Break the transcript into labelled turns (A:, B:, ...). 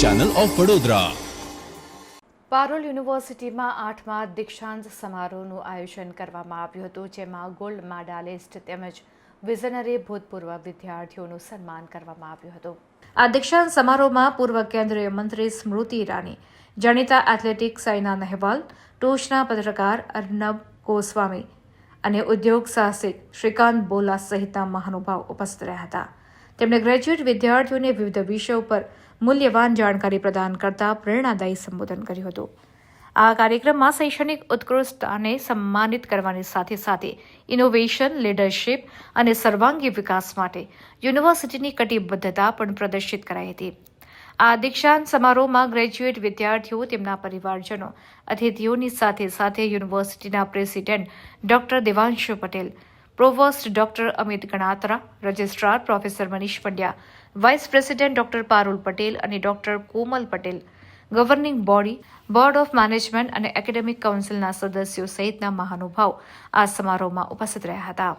A: Channel of Vadodara
B: Parul યુનિવર્સિટીમાં આઠમા દીક્ષાંત સમારોહનું આયોજન કરવામાં આવ્યું હતું, જેમાં ગોલ્ડ મેડાલિસ્ટ તેમજ વિઝનરી ભૂતપૂર્વ વિદ્યાર્થીઓનું સન્માન કરવામાં આવ્યું હતું. આ દીક્ષાંત સમારોહમાં પૂર્વ કેન્દ્રીય મંત્રી સ્મૃતિ ઈરાની, જાણીતા એથ્લેટિક સાઇના નહેવાલ, ટોચના પત્રકાર અર્નબ ગોસ્વામી અને ઉદ્યોગ સાહસિક શ્રીકાંત બોલા સહિતના મહાનુભાવ ઉપસ્થિત રહ્યા હતા. તેમણે ગ્રેજ્યુએટ વિદ્યાર્થીઓને વિવિધ વિષયો પર મૂલ્યવાન જાણકારી પ્રદાન કરતા પ્રેરણાદાયી સંબોધન કર્યું હતું. આ કાર્યક્રમમાં શૈક્ષણિક ઉત્કૃષ્ટતાને સન્માનિત કરવાની સાથે સાથે ઇનોવેશન લીડરશિપ અને સર્વાંગી વિકાસ માટે યુનિવર્સિટીની કટિબદ્ધતા પણ પ્રદર્શિત કરાઈ હતી. આ દીક્ષાંત સમારોહમાં ગ્રેજ્યુએટ વિદ્યાર્થીઓ, તેમના પરિવારજનો, અતિથિઓની સાથે સાથે યુનિવર્સિટીના president doctor Devanshu Patel provost doctor Amit Ganatra registrar professor Manish Pandya vice president doctor Parul Patel અને doctor Komal Patel governing body board of management અને એકેડેમિક કાઉન્સિલના સદસ્યો સહિતના મહાનુભાવ આ સમારોહમાં ઉપસ્થિત રહ્યા હતા.